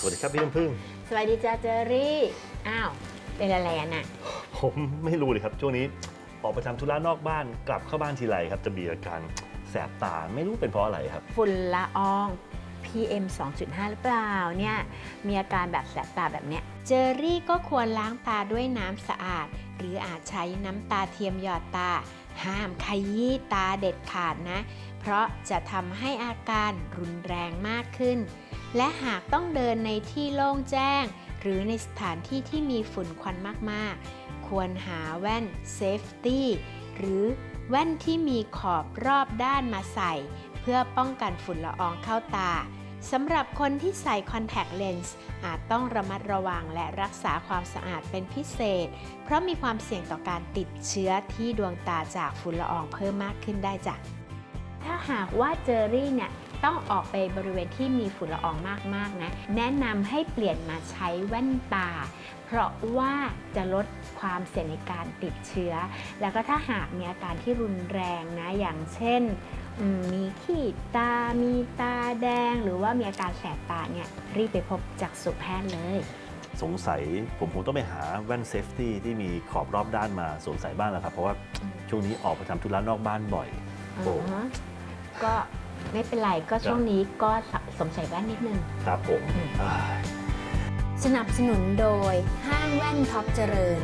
ครับพี่น้ำพึ่ง สวัสดีจ้าเจอรี่ อ้าว เป็นอะไรอะน่ะ ผมไม่รู้เลยครับ ช่วงนี้ออกไปทำธุระนอกบ้านกลับเข้าบ้านทีไรครับ จะมีอาการแสบตาไม่รู้เป็นเพราะอะไรครับ ฝุ่นละออง PM 2.5 หรือเปล่าเนี่ยมีอาการแบบแสบตาแบบเนี้ยเจอรี่ก็ควรล้างตาด้วยน้ำสะอาด หรืออาจใช้น้ำตาเทียมหยอดตา ห้ามขยี้ตาเด็ดขาดนะ เพราะจะทำให้อาการรุนแรงมากขึ้น และหากต้องเดินในที่โล่งแจ้ง หรือในสถานที่ที่มีฝุ่นควันมากๆ ควรหาแว่นเซฟตี้หรือแว่นที่มีขอบรอบด้านมาใส่ เพื่อป้องกันฝุ่นละอองเข้าตาสำหรับคนที่ใส่คอนแทคเลนส์อาจต้องระมัดระวังและรักษาความสะอาดเป็นพิเศษ เพราะมีความเสี่ยงต่อการติดเชื้อที่ดวงตาจากฝุ่นละอองเพิ่มมากขึ้นได้จ้ะถ้าหากว่าเจอรี่เนี่ย ต้องออกไปบริเวณที่มีฝุ่นละอองมากๆนะ แนะนำให้เปลี่ยนมาใช้แว่นตา เพราะว่าจะลดความเสี่ยงในการติดเชื้อ แล้วก็ถ้าหากมีอาการที่รุนแรงนะ อย่างเช่นอืมมีขีดตา มีตาแดง หรือว่ามีอาการแสบตาเนี่ยรีบไปพบจักษุแพทย์เลยสงสัยผมคงต้องไปหาแว่นเซฟตี้ที่มีขอบรอบด้านมาสวมใส่บ้างแล้วครับ เพราะว่าอืมช่วงนี้ออกไปทำธุระนอกบ้านบ่อยโอ้อ๋อก็ ไม่เป็นไรก็ช่วงนี้ก็สวมใส่แว่นนิดนึง ครับผมอืมอ่าสนับสนุนโดยห้างแว่นท็อปเจริญ